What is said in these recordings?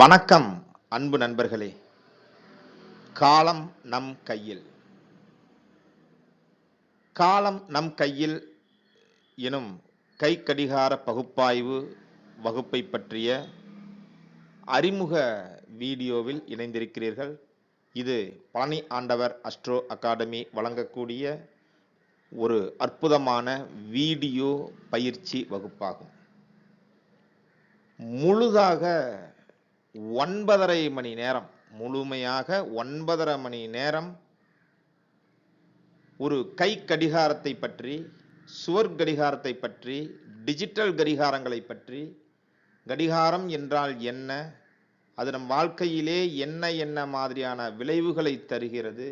வணக்கம் அன்பு நண்பர்களே. காலம் நம் கையில். காலம் நம் கையில் எனும் கை கடிகார பகுப்பாய்வு வகுப்பை பற்றிய அறிமுக வீடியோவில் இணைந்திருக்கிறீர்கள். இது பழனி ஆண்டவர் அஸ்ட்ரோ அகாடமி வழங்கக்கூடிய ஒரு அற்புதமான வீடியோ பயிற்சி வகுப்பாகும். முழுதாக ஒன்பதரை மணி நேரம். முழுமையாக ஒன்பதரை மணி நேரம் ஒரு கை கடிகாரத்தை பற்றி சுவர் கடிகாரத்தை பற்றி டிஜிட்டல் கடிகாரங்களை பற்றி கடிகாரம் என்றால் என்ன அது நம் வாழ்க்கையிலே என்ன என்ன மாதிரியான விளைவுகளை தருகிறது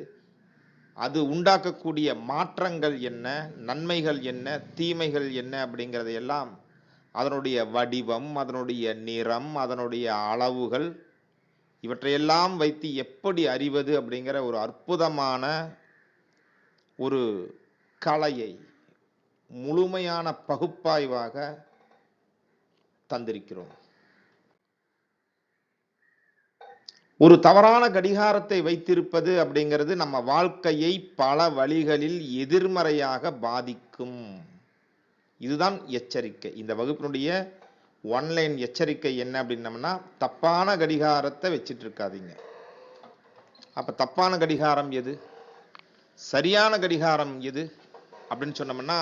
அது உண்டாக்கக்கூடிய மாற்றங்கள் என்ன நன்மைகள் என்ன தீமைகள் என்ன அப்படிங்கிறதையெல்லாம் அதனுடைய வடிவம் அதனுடைய நிறம் அதனுடைய அளவுகள் இவற்றையெல்லாம் வைத்து எப்படி அறிவது அப்படிங்கிற ஒரு அற்புதமான ஒரு கலையை முழுமையான பகுப்பாய்வாக தந்திருக்கிறோம். ஒரு தவறான கடிகாரத்தை வைத்திருப்பது அப்படிங்கிறது நம்ம வாழ்க்கையை பல வழிகளில் எதிர்மறையாக பாதிக்கும். இதுதான் எச்சரிக்கை. இந்த வகுப்பினுடைய ஒன்லைன் எச்சரிக்கை என்ன அப்படின்னம்னா தப்பான கடிகாரத்தை வச்சிட்டு இருக்காதீங்க அப்ப தப்பான கடிகாரம் எது? சரியான கடிகாரம் எது? அப்படின்னு சொன்னோம்னா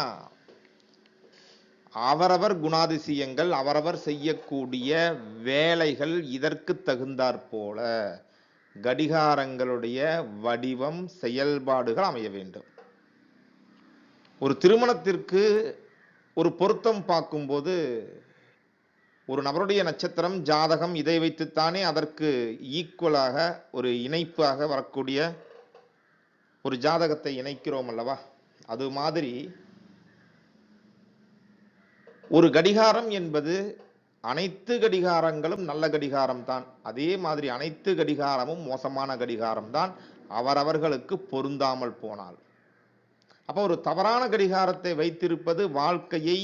அவரவர் குணாதிசயங்கள் அவரவர் செய்யக்கூடிய வேலைகள் இதற்கு தகுந்தாற் போல கடிகாரங்களுடைய வடிவம் செயல்பாடுகள் அமைய வேண்டும். ஒரு திருமணத்திற்கு ஒரு பொருத்தம் பார்க்கும்போது ஒரு நபருடைய நட்சத்திரம் ஜாதகம் இதை வைத்துத்தானே அதற்கு ஈக்குவலாக ஒரு இணைப்பாக வரக்கூடிய ஒரு ஜாதகத்தை இணைக்கிறோம் அல்லவா? அது மாதிரி ஒரு கடிகாரம் என்பது அனைத்து கடிகாரங்களும் நல்ல கடிகாரம் தான். அதே மாதிரி அனைத்து கடிகாரமும் மோசமான கடிகாரம் தான். அவரவர்களுக்கு பொருந்தாமல் போனால். அப்போ ஒரு தவறான கடிகாரத்தை வைத்திருப்பது வாழ்க்கையை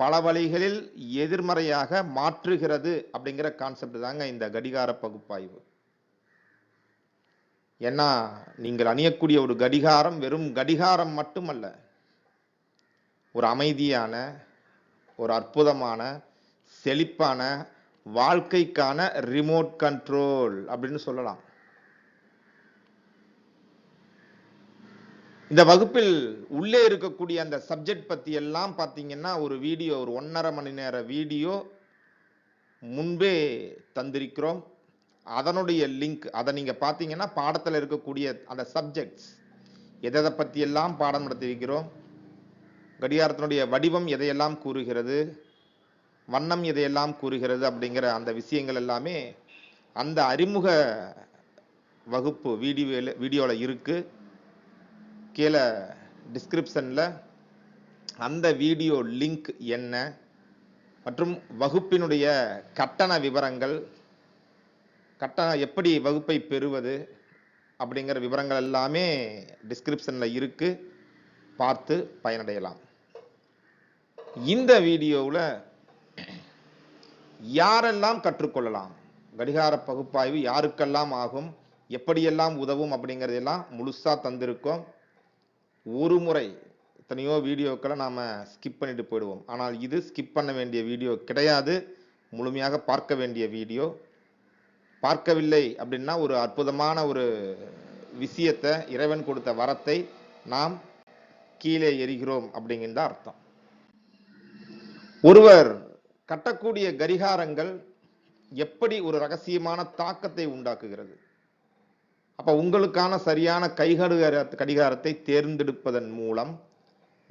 பல வழிகளில் எதிர்மறையாக மாற்றுகிறது அப்படிங்கிற கான்செப்ட் தாங்க இந்த கடிகார பகுப்பாய்வு. ஏன்னா நீங்கள் அணியக்கூடிய ஒரு கடிகாரம் வெறும் கடிகாரம் மட்டுமல்ல ஒரு அமைதியான ஒரு அற்புதமான செழிப்பான வாழ்க்கைக்கான ரிமோட் கண்ட்ரோல் அப்படின்னு சொல்லலாம். இந்த வகுப்பில் உள்ளே இருக்கக்கூடிய அந்த சப்ஜெக்ட் பத்தி எல்லாம் பார்த்தீங்கன்னா ஒரு வீடியோ ஒரு ஒன்றரை மணி நேர வீடியோ முன்பே தந்திருக்கிறோம். அதனுடைய லிங்க் அதை நீங்க பார்த்தீங்கன்னா பாடத்தில் இருக்கக்கூடிய அந்த சப்ஜெக்ட்ஸ் எதை பத்தி எல்லாம் பாடம் நடத்தியிருக்கிறோம் கடிகாரத்தினுடைய வடிவம் எதையெல்லாம் கூறுகிறது வண்ணம் எதையெல்லாம் கூறுகிறது அப்படிங்கிற அந்த விஷயங்கள் எல்லாமே அந்த அறிமுக வகுப்பு வீடியோவில் வீடியோவில் இருக்குது கீழே டிஸ்கிரிப்ஷனில் அந்த வீடியோ லிங்க் என்ன மற்றும் வகுப்பினுடைய கட்டண விவரங்கள் கட்டணம் எப்படி வகுப்பை பெறுவது அப்படிங்கிற விவரங்கள் எல்லாமே டிஸ்கிரிப்ஷனில் இருக்குது பார்த்து பயனடையலாம். இந்த வீடியோவில் யாரெல்லாம் கற்றுக்கொள்ளலாம்? கடிகார பகுப்பாய்வு யாருக்கெல்லாம் ஆகும்? எப்படியெல்லாம் உதவும் அப்படிங்கிறதெல்லாம் முழுசாக தந்திருக்கோம். ஒரு முறை எத்தனையோ வீடியோக்களை நாம் ஸ்கிப் பண்ணிட்டு போயிடுவோம். ஆனால் இது ஸ்கிப் பண்ண வேண்டிய வீடியோ கிடையாது. முழுமையாக பார்க்க வேண்டிய வீடியோ. பார்க்கவில்லை அப்படின்னா ஒரு அற்புதமான ஒரு விஷயத்தை இறைவன் கொடுத்த வரத்தை நாம் கீழே எரிகிறோம் அப்படிங்கிற அர்த்தம். ஒருவர் கட்டக்கூடிய கரிகாரங்கள் எப்படி ஒரு ரகசியமான தாக்கத்தை உண்டாக்குகிறது? அப்போ உங்களுக்கான சரியான கைகடுகார கடிகாரத்தை தேர்ந்தெடுப்பதன் மூலம்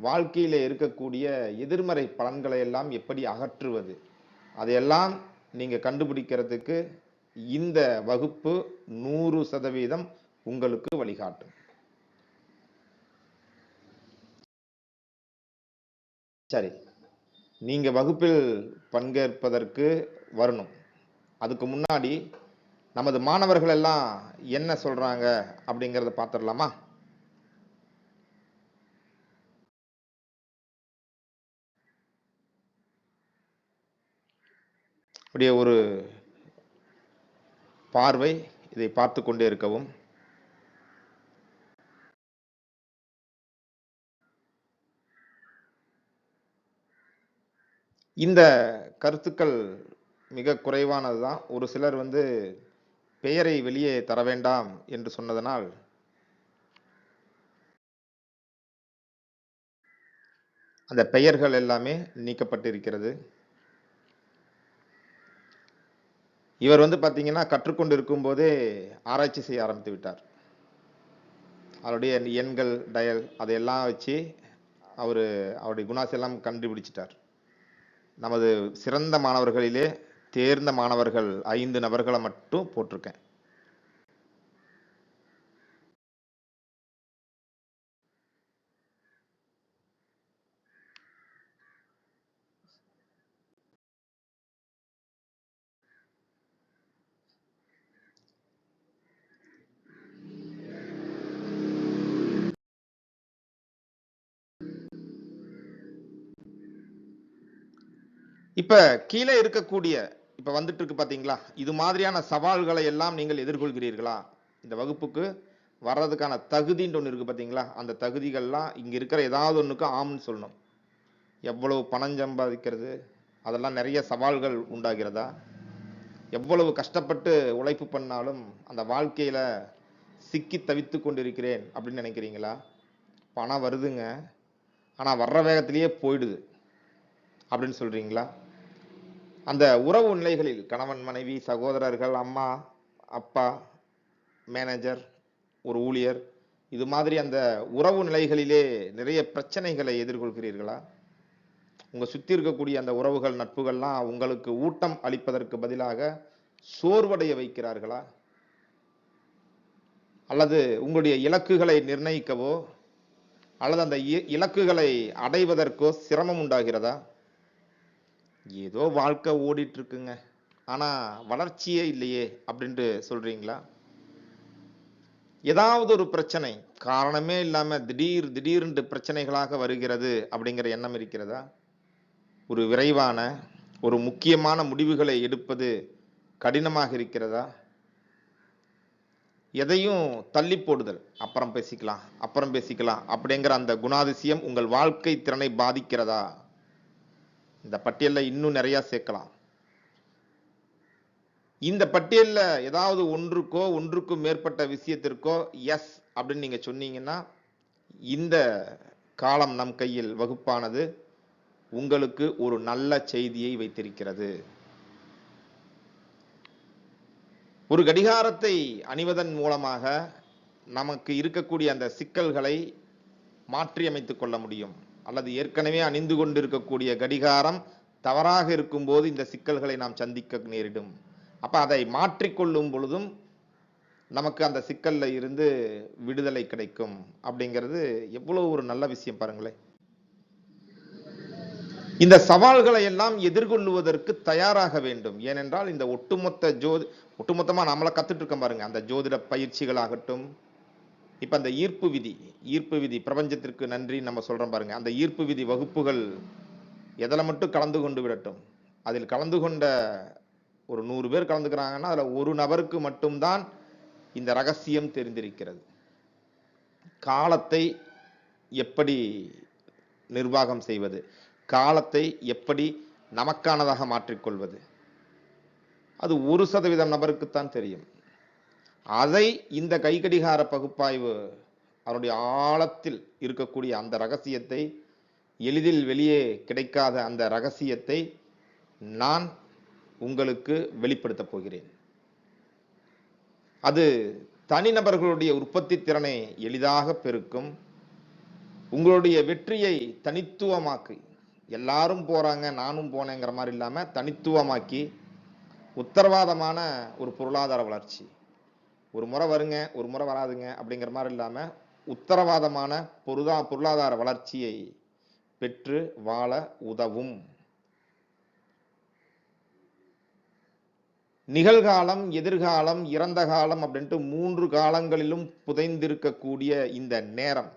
வாழ்க்கையில இருக்கக்கூடிய எதிர்மறை பலன்களை எல்லாம் எப்படி அகற்றுவது? அதையெல்லாம் நீங்க கண்டுபிடிக்கிறதுக்கு இந்த வகுப்பு நூறு சதவீதம் உங்களுக்கு வழிகாட்டும். சரி. நீங்க வகுப்பில் பங்கேற்பதற்கு வரணும். அதுக்கு முன்னாடி நமது மாணவர்கள் எல்லாம் என்ன சொல்றாங்க அப்படிங்கறத பார்த்துடலாமா? அப்படியே ஒரு பார்வை இதை பார்த்து கொண்டே இருக்கவும். இந்த கருத்துக்கள் மிக குறைவானது தான் ஒரு சிலர் வந்து பெயரை வெளியே தர வேண்டாம் என்று சொன்னதனால் அந்த பெயர்கள் எல்லாமே நீக்கப்பட்டிருக்கிறது. இவர் வந்து பார்த்தீங்கன்னா கற்றுக்கொண்டு இருக்கும்போதே ஆராய்ச்சி செய்ய ஆரம்பித்து விட்டார். அவருடைய எண்கள் டயல் அதையெல்லாம் வச்சு அவர் அவருடைய குணாஸ் எல்லாம் கண்டுபிடிச்சிட்டார். நமது சிறந்த மாணவர்களிலே தேர்ந்த மாணவர்கள் ஐந்து நபர்களை மட்டும் போட்டிருக்கேன். இப்ப கீழே இருக்கக்கூடிய இப்போ வந்துட்டு இருக்கு பார்த்தீங்களா இது மாதிரியான சவால்களை எல்லாம் நீங்கள் எதிர்கொள்கிறீர்களா? இந்த வகுப்புக்கு வர்றதுக்கான தகுதின்னு ஒன்று இருக்குது பார்த்தீங்களா அந்த தகுதிகள்லாம் இங்கே இருக்கிற ஏதாவது ஒன்றுக்கு ஆம்னு சொல்லணும். எவ்வளவு பணம் சம்பாதிக்கிறது? அதெல்லாம் நிறைய சவால்கள் உண்டாகிறதா? எவ்வளவு கஷ்டப்பட்டு உழைப்பு பண்ணாலும் அந்த வாழ்க்கையில் சிக்கி தவித்து கொண்டிருக்கிறேன் அப்படின்னு நினைக்கிறீங்களா? பணம் வருதுங்க. ஆனால் வர்ற வேகத்திலேயே போயிடுது. அப்படின்னு சொல்கிறீங்களா அந்த உறவு நிலைகளில் கணவன் மனைவி சகோதரர்கள் அம்மா அப்பா மேனேஜர் ஒரு ஊழியர் இது மாதிரி அந்த உறவு நிலைகளிலே நிறைய பிரச்சனைகளை எதிர்கொள்கிறீர்களா? உங்கள் சுற்றி இருக்கக்கூடிய அந்த உறவுகள் நட்புகள்லாம் உங்களுக்கு ஊட்டம் அளிப்பதற்கு பதிலாக சோர்வடைய வைக்கிறார்களா? அல்லது உங்களுடைய இலக்குகளை நிர்ணயிக்கவோ அல்லது அந்த இ- இலக்குகளை அடைவதற்கோ சிரமம் உண்டாகிறதா? ஏதோ வாழ்க்கை ஓடிட்டு இருக்குங்க ஆனா வளர்ச்சியே இல்லையே அப்படின்ட்டு சொல்றீங்களா? ஏதாவது ஒரு பிரச்சனை காரணமே இல்லாம திடீர் திடீர்னு பிரச்சனைகளாக வருகிறது அப்படிங்கிற எண்ணம் இருக்கிறதா? ஒரு விரைவான ஒரு முக்கியமான முடிவுகளை எடுப்பது கடினமாக இருக்கிறதா? எதையும் தள்ளி போடுதல் அப்புறம் பேசிக்கலாம் அப்புறம் பேசிக்கலாம் அப்படிங்கிற அந்த குணாதிசயம் உங்கள் வாழ்க்கை திறனை பாதிக்கிறதா? இந்த பட்டியலில் இன்னும் நிறையா சேர்க்கலாம். இந்த பட்டியலில் ஏதாவது ஒன்றுக்கோ ஒன்றுக்கும் மேற்பட்ட விஷயத்திற்கோ எஸ் அப்படின்னு நீங்கள் சொன்னீங்கன்னா இந்த காலம் நம் கையில் வகுப்பானது உங்களுக்கு ஒரு நல்ல செய்தியை வைத்திருக்கிறது. ஒரு கடிகாரத்தை அணிவதன் மூலமாக நமக்கு இருக்கக்கூடிய அந்த சிக்கல்களை மாற்றியமைத்துக் கொள்ள முடியும். அல்லது ஏற்கனவே அணிந்து கொண்டிருக்கக்கூடிய கடிகாரம் தவறாக இருக்கும்போது இந்த சிக்கல்களை நாம் சந்திக்க நேரிடும். அப்ப அதை மாற்றிக்கொள்ளும் பொழுதும் நமக்கு அந்த சிக்கல்ல இருந்து விடுதலை கிடைக்கும் அப்படிங்கிறது எவ்வளவு ஒரு நல்ல விஷயம் பாருங்களேன். இந்த சவால்களை எல்லாம் எதிர்கொள்ளுவதற்கு தயாராக வேண்டும். ஏனென்றால் இந்த ஒட்டுமொத்த ஜோதி ஒட்டுமொத்தமா நம்மளை கத்துட்டு இருக்கோம் பாருங்க. அந்த ஜோதிட பயிற்சிகளாகட்டும் இப்ப அந்த ஈர்ப்பு விதி ஈர்ப்பு விதி பிரபஞ்சத்திற்கு நன்றி நம்ம சொல்றோம் பாருங்க. அந்த ஈர்ப்பு விதி வகுப்புகள் எதில் மட்டும் கலந்து கொண்டு விடட்டும்? அதில் கலந்து கொண்ட ஒரு நூறு பேர் கலந்துக்கிறாங்கன்னா அதில் ஒரு நபருக்கு மட்டும்தான் இந்த ரகசியம் தெரிந்திருக்கிறது. காலத்தை எப்படி நிர்வாகம் செய்வது? காலத்தை எப்படி நமக்கானதாக மாற்றிக்கொள்வது? அது ஒரு சதவீதம் நபருக்குத்தான் தெரியும். அதை இந்த கைகடிகார பகுப்பாய்வு அவருடைய ஆழத்தில் இருக்கக்கூடிய அந்த ரகசியத்தை எளிதில் வெளியே கிடைக்காத அந்த ரகசியத்தை நான் உங்களுக்கு வெளிப்படுத்தப் போகிறேன். அது தனிநபர்களுடைய உற்பத்தி திறனை எளிதாக பெருக்கும் உங்களுடைய வெற்றியை தனித்துவமாக்கி எல்லாரும் போறாங்க நானும் போனேங்கிற மாதிரி இல்லாமல் தனித்துவமாக்கி உத்தரவாதமான ஒரு பொருளாதார வளர்ச்சி. ஒரு முறை வருங்க ஒரு முறை வராதுங்க அப்படிங்கிற மாதிரி இல்லாம உத்தரவாதமான பொருளா பொருளாதார வளர்ச்சியை பெற்று வாழ உதவும். நிகழ்காலம் எதிர்காலம் இறந்த காலம் அப்படின்ட்டு மூன்று காலங்களிலும் புதைந்திருக்கக்கூடிய இந்த நேரம்.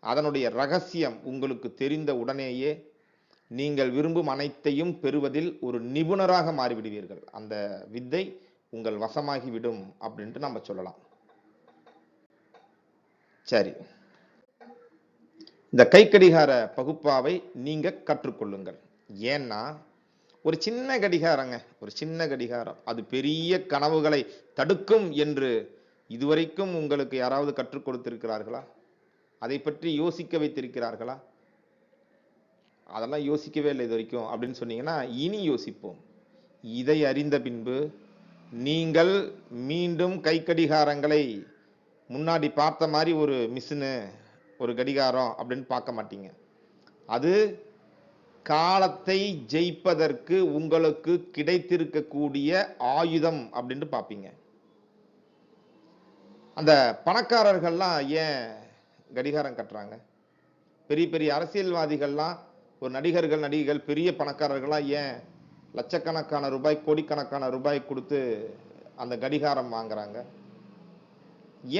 அதனுடைய ரகசியம் உங்களுக்கு தெரிந்த உடனேயே நீங்கள் விரும்பும் அனைத்தையும் பெறுவதில் ஒரு நிபுணராக மாறிவிடுவீர்கள். அந்த வித்தை உங்கள் வசமாகிவிடும் அப்படின்ட்டு நம்ம சொல்லலாம். சரி. இந்த கைக்கடிகார பகுப்பாவை நீங்க கற்றுக்கொள்ளுங்கள். ஏன்னா ஒரு சின்ன கடிகாரங்க ஒரு சின்ன கடிகாரம் அது பெரிய கனவுகளை தடுக்கும் என்று இதுவரைக்கும் உங்களுக்கு யாராவது கற்றுக் கொடுத்திருக்கிறார்களா? அதை பற்றி யோசிக்க வைத்திருக்கிறார்களா? அதெல்லாம் யோசிக்கவே இல்லை இது வரைக்கும் அப்படின்னு சொன்னீங்கன்னா இனி யோசிப்போம். இதை அறிந்த பின்பு நீங்கள் மீண்டும் கை கடிகாரங்களை முன்னாடி பார்த்த மாதிரி ஒரு மிஷினு ஒரு கடிகாரம் அப்படின்னு பார்க்க மாட்டீங்க. அது காலத்தை ஜெயிப்பதற்கு உங்களுக்கு கிடைத்திருக்கக்கூடிய ஆயுதம் அப்படின்ட்டு பார்ப்பீங்க. அந்த பணக்காரர்கள்லாம் ஏன் கடிகாரம் கட்டுறாங்க? பெரிய பெரிய அரசியல்வாதிகள்லாம் ஒரு நடிகர்கள் நடிகைகள் பெரிய பணக்காரர்கள்லாம் ஏன் லட்சக்கணக்கான ரூபாய் கோடிக்கணக்கான ரூபாய் கொடுத்து அந்த கடிகாரம் வாங்குறாங்க.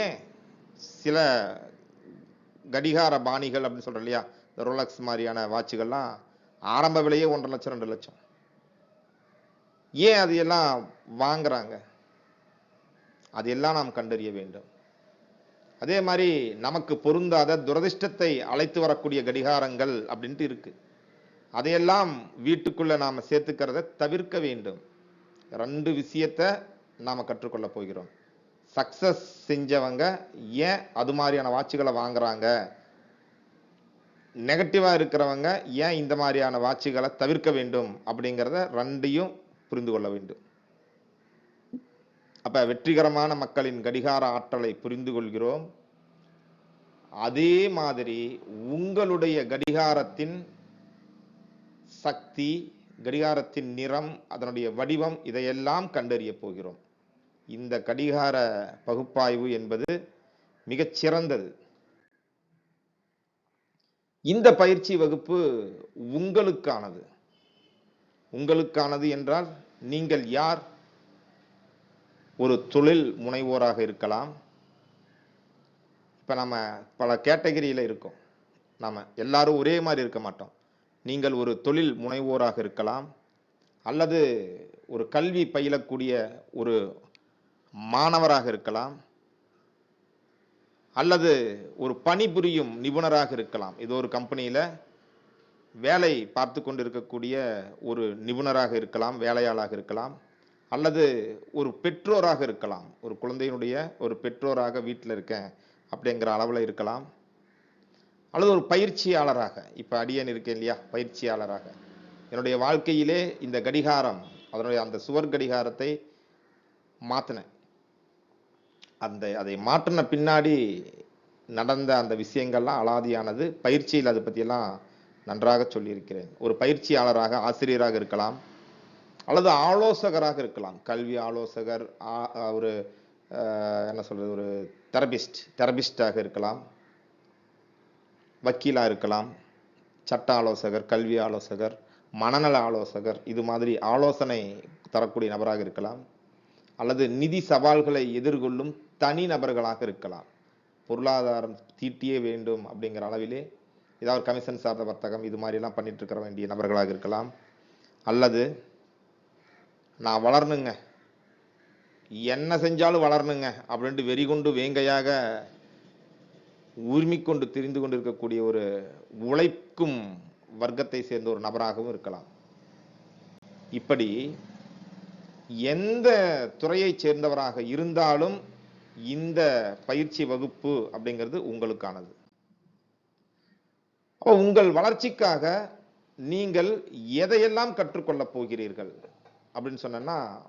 ஏன் சில கடிகார பாணிகள் அப்படின்னு சொல்கிற இல்லையா? இந்த ரோலக்ஸ் மாதிரியான வாட்சுகள்லாம் ஆரம்ப விலையே ஒன்றரை லட்சம் ரெண்டு லட்சம். ஏன் அது எல்லாம் வாங்குறாங்க? அது எல்லாம் நாம் கண்டறிய வேண்டும். அதே மாதிரி நமக்கு பொருந்தாத துரதிர்ஷ்டத்தை அழைத்து வரக்கூடிய கடிகாரங்கள் அப்படின்ட்டு இருக்குது அதையெல்லாம் வீட்டுக்குள்ள நாம சேர்த்துக்கிறத தவிர்க்க வேண்டும். ரெண்டு விஷயத்த நாம் கற்றுக்கொள்ள போகிறோம். சக்சஸ் செஞ்சவங்க ஏன் அது மாதிரியான வாட்சுகளை வாங்குறாங்க? நெகட்டிவாக இருக்கிறவங்க ஏன் இந்த மாதிரியான வாட்சுகளை தவிர்க்க வேண்டும் அப்படிங்கிறத ரெண்டையும் புரிந்து கொள்ள வேண்டும். அப்ப வெற்றிகரமான மக்களின் கடிகார ஆற்றலை புரிந்து கொள்கிறோம். அதே மாதிரி உங்களுடைய கடிகாரத்தின் சக்தி கடிகாரத்தின் நிறம் அதனுடைய வடிவம் இதையெல்லாம் கண்டறிய போகிறோம். இந்த கடிகார பகுப்பாய்வு என்பது மிகச் சிறந்தது. இந்த பயிற்சி வகுப்பு உங்களுக்கானது. உங்களுக்கானது என்றால் நீங்கள் யார்? ஒரு தொழில் முனைவோராக இருக்கலாம். இப்போ நம்ம பல கேட்டகரியில் இருக்கோம். நாம் எல்லாரும் ஒரே மாதிரி இருக்க மாட்டோம். நீங்கள் ஒரு தொழில் முனைவோராக இருக்கலாம் அல்லது ஒரு கல்வி பயிலக்கூடிய ஒரு மாணவராக இருக்கலாம் அல்லது ஒரு பணிபுரியும் நிபுணராக இருக்கலாம். ஏதோ ஒரு கம்பெனியில் வேலை பார்த்து கொண்டிருக்கக்கூடிய ஒரு நிபுணராக இருக்கலாம் வேலையாளாக இருக்கலாம் அல்லது ஒரு பெற்றோராக இருக்கலாம். ஒரு குழந்தையினுடைய ஒரு பெற்றோராக வீட்டில் இருக்கேன் அப்படிங்கிற அளவில் இருக்கலாம். அல்லது ஒரு பயிற்சியாளராக இப்போ அடியன் இருக்கேன் இல்லையா பயிற்சியாளராக. என்னுடைய வாழ்க்கையிலே இந்த கடிகாரம் அதனுடைய அந்த சுவர் கடிகாரத்தை மாற்றினேன் அந்த அதை மாற்றின பின்னாடி நடந்த அந்த விஷயங்கள்லாம் அலாதியானது பயிற்சியில் அதை பற்றியெல்லாம் நன்றாக சொல்லியிருக்கிறேன். ஒரு பயிற்சியாளராக ஆசிரியராக இருக்கலாம் அல்லது ஆலோசகராக இருக்கலாம். கல்வி ஆலோசகர் ஆ- ஒரு என்ன சொல்கிறது ஒரு தெரபிஸ்ட் தெரபிஸ்டாக இருக்கலாம். வக்கீலாக இருக்கலாம் சட்ட ஆலோசகர் கல்வி ஆலோசகர் மனநல ஆலோசகர் இது மாதிரி ஆலோசனை தரக்கூடிய நபராக இருக்கலாம் அல்லது நிதி சவால்களை எதிர்கொள்ளும் தனி நபர்களாக இருக்கலாம். பொருளாதாரம் தீட்டியே வேண்டும் அப்படிங்கிற அளவிலே ஏதாவது கமிஷன் சார்ந்த வர்த்தகம் இது மாதிரிலாம் பண்ணிட்டு இருக்கிற வேண்டிய நபர்களாக இருக்கலாம். அல்லது நான் வளரணுங்க. என்ன செஞ்சாலும் வளரணுங்க அப்படின்ட்டு வெறி கொண்டு வேங்கையாக உரிமை கொண்டு திரிந்து கொண்டிருக்கக்கூடிய ஒரு உழைக்கும் வர்க்கத்தை சேர்ந்த ஒரு நபராகவும் இருக்கலாம். இப்படி எந்த துறையைச் சேர்ந்தவராக இருந்தாலும் இந்த பயிற்சி வகுப்பு அப்படிங்கிறது உங்களுக்கானது. அப்போ உங்கள் வளர்ச்சிக்காக நீங்கள் எதையெல்லாம் கற்றுக்கொள்ளப் போகிறீர்கள் அப்படின்னு சொன்னா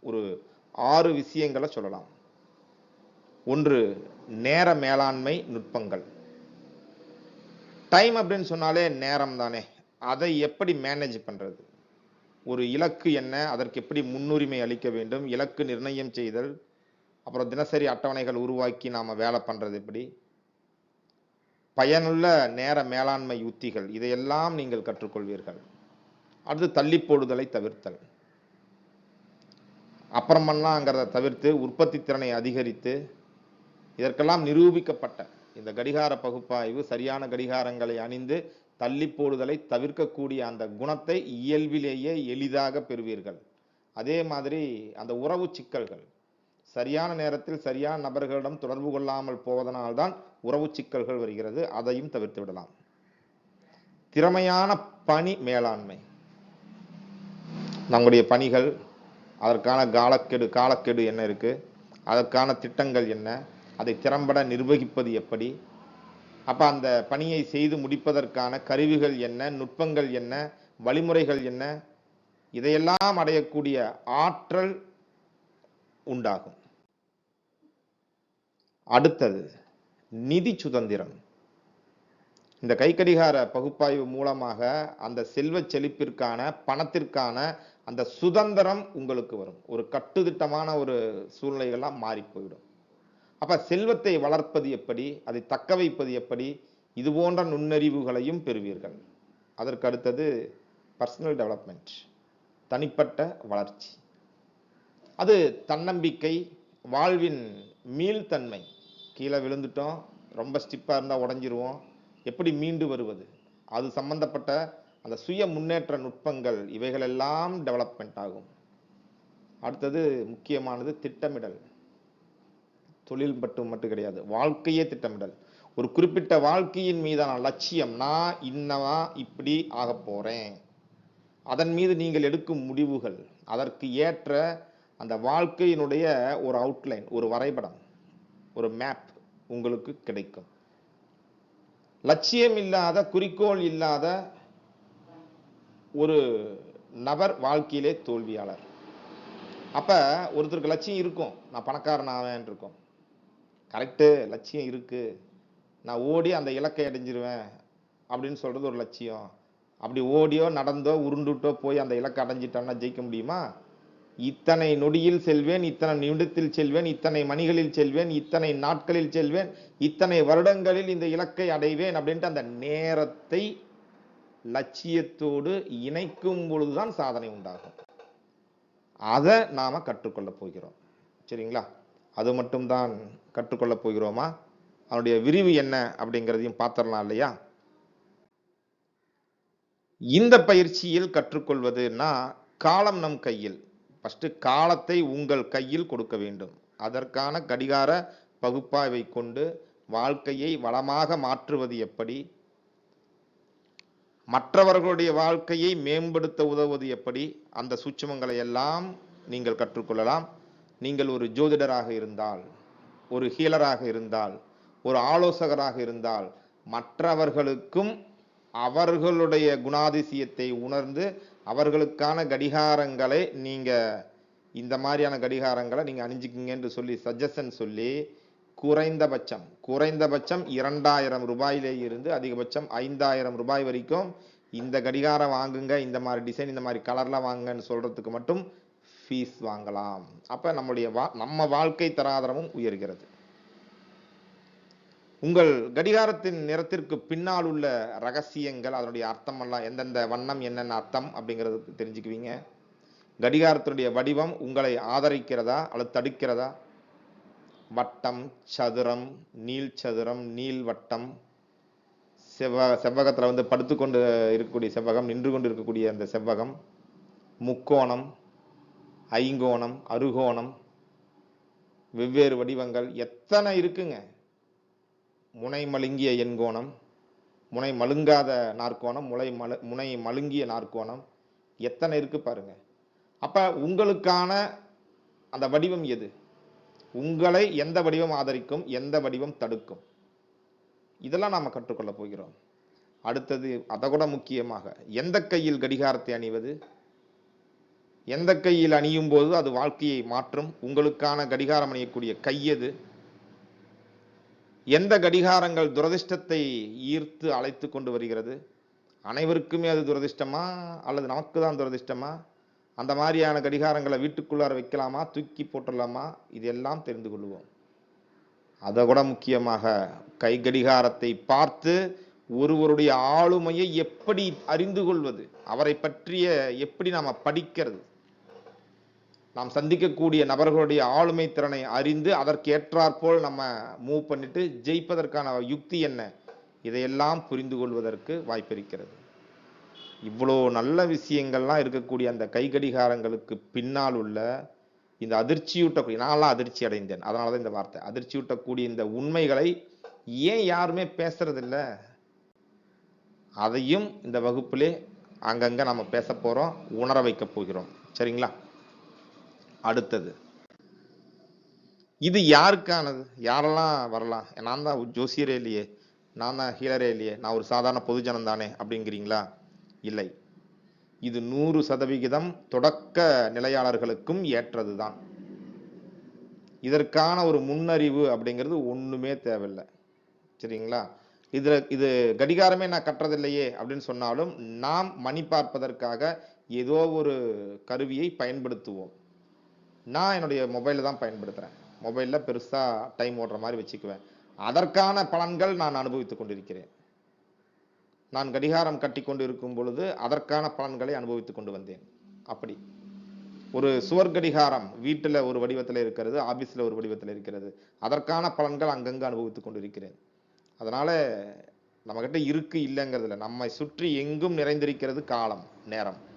ஒரு ஆறு விஷயங்களை சொல்லலாம். ஒன்று நேர மேலாண்மை நுட்பங்கள். டைம் அப்படின்னு சொன்னாலே நேரம் தானே. அதை எப்படி மேனேஜ் பண்ணுறது ஒரு இலக்கு என்ன? அதற்கு எப்படி முன்னுரிமை அளிக்க வேண்டும்? இலக்கு நிர்ணயம் செய்தல் அப்புறம் தினசரி அட்டவணைகள் உருவாக்கி நாம வேலை பண்றது எப்படி? பயனுள்ள நேர மேலாண்மை உத்திகள் இதையெல்லாம் நீங்கள் கற்றுக்கொள்வீர்கள். அடுத்து தள்ளி போடுதலை தவிர்த்தல் அப்புறமெல்லாங்கிறத தவிர்த்து உற்பத்தி திறனை அதிகரித்து இதற்கெல்லாம் நிரூபிக்கப்பட்ட இந்த கடிகார பகுப்பாய்வு சரியான கடிகாரங்களை அணிந்து தள்ளி போடுதலை தவிர்க்கக்கூடிய அந்த குணத்தை இயல்பிலேயே எளிதாக பெறுவீர்கள். அதே மாதிரி அந்த உறவு சிக்கல்கள். சரியான நேரத்தில் சரியான நபர்களிடம் தொடர்பு கொள்ளாமல் போவதனால்தான் உறவு சிக்கல்கள் வருகிறது. அதையும் தவிர்த்து விடலாம். திறமையான பணி மேலாண்மை. நம்முடைய பணிகள் அதற்கான காலக்கெடு காலக்கெடு என்ன இருக்கு? அதற்கான திட்டங்கள் என்ன? அதை திறம்பட நிர்வகிப்பது எப்படி? அப்ப அந்த பணியை செய்து முடிப்பதற்கான கருவிகள் என்ன? நுட்பங்கள் என்ன? வழிமுறைகள் என்ன? இதையெல்லாம் அடையக்கூடிய ஆற்றல் உண்டாகும். அடுத்தது நிதி சுதந்திரம். இந்த கைக்கடிகார பகுப்பாய்வு மூலமாக அந்த செல்வச் செழிப்பிற்கான பணத்திற்கான அந்த சுதந்திரம் உங்களுக்கு வரும். ஒரு கட்டுதிட்டமான ஒரு சூழ்நிலைகள்லாம் மாறி போயிடும். அப்போ செல்வத்தை வளர்ப்பது எப்படி அதை தக்க வைப்பது எப்படி இது போன்ற நுண்ணறிவுகளையும் பெறுவீர்கள். அதற்கு அடுத்தது பர்சனல் டெவலப்மெண்ட் தனிப்பட்ட வளர்ச்சி. அது தன்னம்பிக்கை வாழ்வின் மீள்தன்மை. கீழே விழுந்துட்டோம் ரொம்ப ஸ்டிப்பாக இருந்தால் உடஞ்சிருவோம். எப்படி மீண்டு வருவது? அது சம்பந்தப்பட்ட அந்த சுய முன்னேற்ற நுட்பங்கள் இவைகளெல்லாம் டெவலப்மெண்ட் ஆகும். அடுத்தது முக்கியமானது திட்டமிடல். தொழில் மட்டும் மட்டும் கிடையாது. வாழ்க்கையே திட்டமிடல். ஒரு குறிப்பிட்ட வாழ்க்கையின் மீதான லட்சியம் நான் இன்னவா இப்படி ஆக போகிறேன் அதன் மீது நீங்கள் எடுக்கும் முடிவுகள் அதற்கு ஏற்ற அந்த வாழ்க்கையினுடைய ஒரு அவுட்லைன் ஒரு வரைபடம் ஒரு மேப் உங்களுக்கு கிடைக்கும். லட்சியம் இல்லாத குறிக்கோள் இல்லாத ஒரு நபர் வாழ்க்கையிலே தோல்வியாளர். அப்போ ஒருத்தருக்கு லட்சியம் இருக்கும். நான் பணக்காரன் ஆவேன் இருக்கும். கரெக்டு லட்சியம் இருக்குது நான் ஓடி அந்த இலக்கை அடைஞ்சிருவேன் அப்படின்னு சொல்கிறது ஒரு லட்சியம். அப்படி ஓடியோ நடந்தோ உருண்டுட்டோ போய் அந்த இலக்கை அடைஞ்சிட்டோம்னா ஜெயிக்க முடியுமா? இத்தனை நொடியில் செல்வேன் இத்தனை நிமிடத்தில் செல்வேன் இத்தனை மணிகளில் செல்வேன் இத்தனை நாட்களில் செல்வேன் இத்தனை வருடங்களில் இந்த இலக்கை அடைவேன் அப்படின்ட்டு அந்த நேரத்தை லட்சியத்தோடு இணைக்கும் பொழுதுதான் சாதனை உண்டாகும். அதை நாம் கற்றுக்கொள்ள போகிறோம். சரிங்களா? அது மட்டும்தான் கற்றுக்கொள்ளப் போகிறோமா? அதனுடைய விரிவு என்ன அப்படிங்கிறதையும் பார்த்துடலாம் இல்லையா? இந்த பயிற்சியில் கற்றுக்கொள்வதுன்னா காலம் நம் கையில். ஃபஸ்ட்டு காலத்தை உங்கள் கையில் கொடுக்க வேண்டும். அதற்கான கடிகார பகுப்பாய்வை கொண்டு வாழ்க்கையை வளமாக மாற்றுவது எப்படி? மற்றவர்களுடைய வாழ்க்கையை மேம்படுத்த உதவுவது எப்படி? அந்த சூட்சமங்களை எல்லாம் நீங்கள் கற்றுக்கொள்ளலாம். நீங்கள் ஒரு ஜோதிடராக இருந்தால் ஒரு ஹீலராக இருந்தால் ஒரு ஆலோசகராக இருந்தால் மற்றவர்களுக்கும் அவர்களுடைய குணாதிசயத்தை உணர்ந்து அவர்களுக்கான கடிகாரங்களை நீங்கள் இந்த மாதிரியான கடிகாரங்களை நீங்கள் அணிஞ்சுக்கிங்க என்று சொல்லி சஜஷன் சொல்லி குறைந்தபட்சம் குறைந்தபட்சம் இரண்டாயிரம் ரூபாயிலே இருந்து அதிகபட்சம் ஐந்தாயிரம் ரூபாய் வரைக்கும் இந்த கடிகாரம் வாங்குங்க இந்த மாதிரி டிசைன் இந்த மாதிரி கலரில் வாங்குங்கன்னு சொல்கிறதுக்கு மட்டும் ஃபீஸ் வாங்கலாம். அப்போ நம்முடைய வா நம்ம வாழ்க்கை தராதரமும் உயர்கிறது. உங்கள் கடிகாரத்தின் நிறத்திற்கு பின்னால் உள்ள ரகசியங்கள் அதனுடைய அர்த்தமெல்லாம் எந்தெந்த வண்ணம் என்னென்ன அர்த்தம் அப்படிங்கிறது தெரிஞ்சுக்குவீங்க. கடிகாரத்தினுடைய வடிவம் உங்களை ஆதரிக்கிறதா அல்லது தடுக்கிறதா வட்டம் சதுரம் நீள் சதுரம் நீள் வட்டம். செவ்வ செவ்வகத்தில் வந்து படுத்துக்கொண்டு இருக்கக்கூடிய செவ்வகம் நின்று கொண்டு இருக்கக்கூடிய அந்த செவ்வகம். முக்கோணம் ஐங்கோணம் அருகோணம் வெவ்வேறு வடிவங்கள் எத்தனை இருக்குங்க? முனை மழுங்கிய எண்கோணம் முனை மழுங்காத நாற்கோணம் முளை மலு முனை மழுங்கிய நாற்கோணம் எத்தனை இருக்கு பாருங்க. அப்போ உங்களுக்கான அந்த வடிவம் எது? உங்களை எந்த வடிவம் ஆதரிக்கும் எந்த வடிவம் தடுக்கும்? இதெல்லாம் நாம் கற்றுக்கொள்ள போகிறோம். அடுத்தது அதை கூட முக்கியமாக எந்த கையில் கடிகாரத்தை அணிவது? எந்த கையில் அணியும் போது அது வாழ்க்கையை மாற்றும். உங்களுக்கான கடிகாரம் அணியக்கூடிய கையது எந்த கடிகாரங்கள் துரதிர்ஷ்டத்தை ஈர்த்து அழைத்து கொண்டு வருகிறது? அனைவருக்குமே அது துரதிர்ஷ்டமா? அல்லது நமக்கு தான் துரதிர்ஷ்டமா? அந்த மாதிரியான கடிகாரங்களை வீட்டுக்குள்ளார வைக்கலாமா? தூக்கி போட்டுடலாமா? இதெல்லாம் தெரிந்து கொள்வோம். அதை கூட முக்கியமாக கை கடிகாரத்தை பார்த்து ஒருவருடைய ஆளுமையை எப்படி அறிந்து கொள்வது? அவரை பற்றிய எப்படி நாம் படிக்கிறது? நாம் சந்திக்கக்கூடிய நபர்களுடைய ஆளுமை திறனை அறிந்து அதற்கு ஏற்றாற்போல் நம்ம மூவ் பண்ணிட்டு ஜெயிப்பதற்கான யுக்தி என்ன? இதையெல்லாம் புரிந்து கொள்வதற்கு வாய்ப்பிருக்கிறது. இவ்வளோ நல்ல விஷயங்கள்லாம் இருக்கக்கூடிய அந்த கை கடிகாரங்களுக்கு பின்னால் உள்ள இந்த அதிர்ச்சியூட்டக்கூடிய நான்லாம் அதிர்ச்சி அடைந்தேன். அதனால தான் இந்த வார்த்தை. அதிர்ச்சியூட்டக்கூடிய இந்த உண்மைகளை ஏன் யாருமே பேசுறதில்ல? அதையும் இந்த வகுப்பிலே அங்கங்கே நம்ம பேச போகிறோம் உணர வைக்க போகிறோம். சரிங்களா? அடுத்தது. இது யாருக்கானது? யாரெல்லாம் வரலாம்? நான் தான் ஜோசியரே இல்லையே. நான் தான் ஹீலரே இல்லையே. நான் ஒரு சாதாரண பொதுஜனம் தானே அப்படிங்கிறீங்களா? இல்லை. இது நூறு சதவிகிதம் தொடக்க நிலையாளர்களுக்கும் ஏற்றது தான் இதற்கான ஒரு முன்னறிவு அப்படிங்கிறது ஒன்றுமே தேவையில்லை. சரிங்களா? இதில் இது கடிகாரமே நான் கட்டுறதில்லையே அப்படின்னு சொன்னாலும் நாம் மணி பார்ப்பதற்காக ஏதோ ஒரு கருவியை பயன்படுத்துவோம். நான் என்னுடைய மொபைலை தான் பயன்படுத்துகிறேன் மொபைலில் பெருசாக டைம் ஓடுற மாதிரி வச்சுக்குவேன். அதற்கான பலன்கள் நான் அனுபவித்துக் கொண்டிருக்கிறேன். நான் கடிகாரம் கட்டி கொண்டு இருக்கும் பொழுது அதற்கான பலன்களை அனுபவித்து கொண்டு வந்தேன். அப்படி. ஒரு சுவர் கடிகாரம் வீட்டில் ஒரு வடிவத்தில் இருக்கிறது ஆஃபீஸில் ஒரு வடிவத்தில் இருக்கிறது. அதற்கான பலன்கள் அங்கங்கே அனுபவித்து கொண்டு கொண்டிருக்கிறேன். அதனால் நம்மக்கிட்ட இருக்கு இல்லைங்கிறதுல நம்மை சுற்றி எங்கும் நிறைந்திருக்கிறது காலம் நேரம்.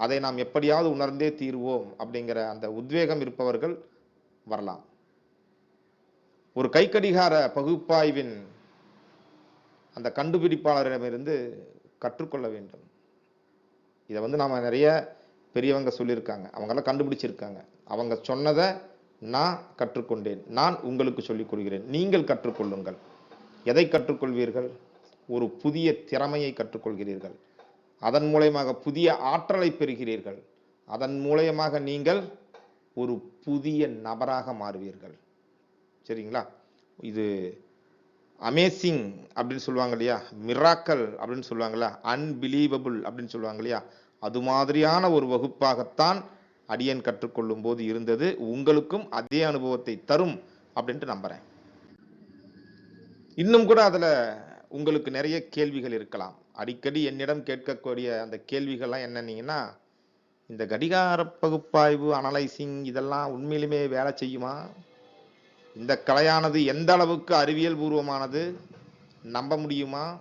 அதை நாம் எப்படியாவது உணர்ந்தே தீர்வோம் அப்படிங்கிற அந்த உத்வேகம் இருப்பவர்கள் வரலாம். ஒரு கைக்கடிகார பகுப்பாய்வின் அந்த கண்டுபிடிப்பாளரிடமிருந்து கற்றுக்கொள்ள வேண்டும். இதை வந்து நாம் நிறைய பெரியவங்க சொல்லியிருக்காங்க. அவங்கெல்லாம் கண்டுபிடிச்சிருக்காங்க. அவங்க சொன்னதை நான் கற்றுக்கொண்டேன். நான் உங்களுக்கு சொல்லிக் கொள்கிறேன் நீங்கள் கற்றுக்கொள்ளுங்கள். எதை கற்றுக்கொள்வீர்கள்? ஒரு புதிய திறமையை கற்றுக்கொள்கிறீர்கள். அதன் மூலயமாக புதிய ஆற்றலை பெறுகிறீர்கள். அதன் மூலயமாக நீங்கள் ஒரு புதிய நபராக மாறுவீர்கள். சரிங்களா? இது அமேசிங் அப்படின்னு சொல்லுவாங்க இல்லையா? மிராக்கல் அப்படின்னு சொல்லுவாங்கல்ல? அன்பிலீவபிள் அப்படின்னு சொல்லுவாங்க இல்லையா? அது மாதிரியான ஒரு வகுப்பாகத்தான் அடியன் கற்றுக்கொள்ளும் போது இருந்தது. உங்களுக்கும் அதே அனுபவத்தை தரும் அப்படின்ட்டு நம்புறேன். இன்னும் கூட அதில் உங்களுக்கு நிறைய கேள்விகள் இருக்கலாம். அடிக்கடி என்னிடம் கேட்கக்கூடிய அந்த கேள்விகள்லாம் என்னன்னீங்கன்னா இந்த கடிகார பகுப்பாய்வு அனலைசிங் இதெல்லாம் உண்மையிலுமே வேலை செய்யுமா? இந்த கலையானது எந்த அளவுக்கு அறிவியல் பூர்வமானது? நம்ப முடியுமா?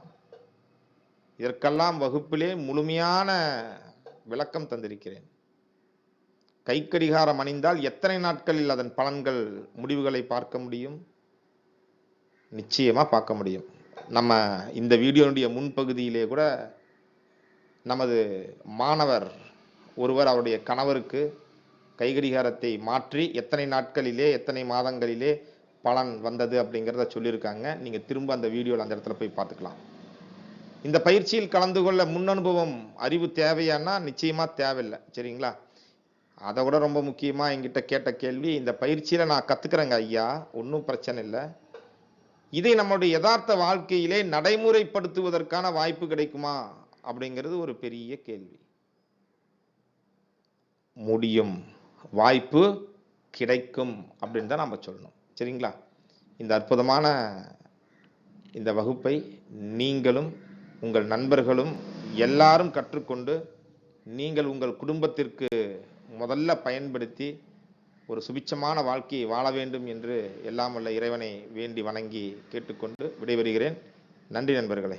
இதற்கெல்லாம் வகுப்பிலே முழுமையான விளக்கம் தந்திருக்கிறேன். கைக்கடிகாரம் அணிந்தால் எத்தனை நாட்களில் அதன் பலன்கள் முடிவுகளை பார்க்க முடியும்? நிச்சயமாக பார்க்க முடியும். நம்ம இந்த வீடியோனுடைய முன்பகுதியிலே கூட நமது மாணவர் ஒருவர் அவருடைய கணவருக்கு கைகடிகாரத்தை மாற்றி எத்தனை நாட்களிலே எத்தனை மாதங்களிலே பலன் வந்தது அப்படிங்கிறத சொல்லியிருக்காங்க. நீங்கள் திரும்ப அந்த வீடியோவில் அந்த இடத்துல போய் பார்த்துக்கலாம். இந்த பயிற்சியில் கலந்து கொள்ள முன் அனுபவம் அறிவு தேவையானா? நிச்சயமாக தேவையில்லை. சரிங்களா? அதை விட ரொம்ப முக்கியமாக என்கிட்ட கேட்ட கேள்வி இந்த பயிற்சியில் நான் கற்றுக்குறேங்க ஐயா. ஒன்றும் பிரச்சனை இல்லை. இதை நம்மளுடைய யதார்த்த வாழ்க்கையிலே நடைமுறைப்படுத்துவதற்கான வாய்ப்பு கிடைக்குமா? அப்படிங்கிறது ஒரு பெரிய கேள்வி. முடியும். வாய்ப்பு கிடைக்கும் அப்படின்னு தான் நம்ம சொல்லணும். சரிங்களா? இந்த அற்புதமான இந்த வகுப்பை நீங்களும் உங்கள் நண்பர்களும் எல்லாரும் கற்றுக்கொண்டு நீங்கள் உங்கள் குடும்பத்திற்கு முதல்ல பயன்படுத்தி ஒரு சுபிச்சமான வாழ்க்கையை வாழ வேண்டும் என்று எல்லாம் வல்ல இறைவனை வேண்டி வணங்கி கேட்டுக்கொண்டு விடைபெறுகிறேன். நன்றி நண்பர்களே.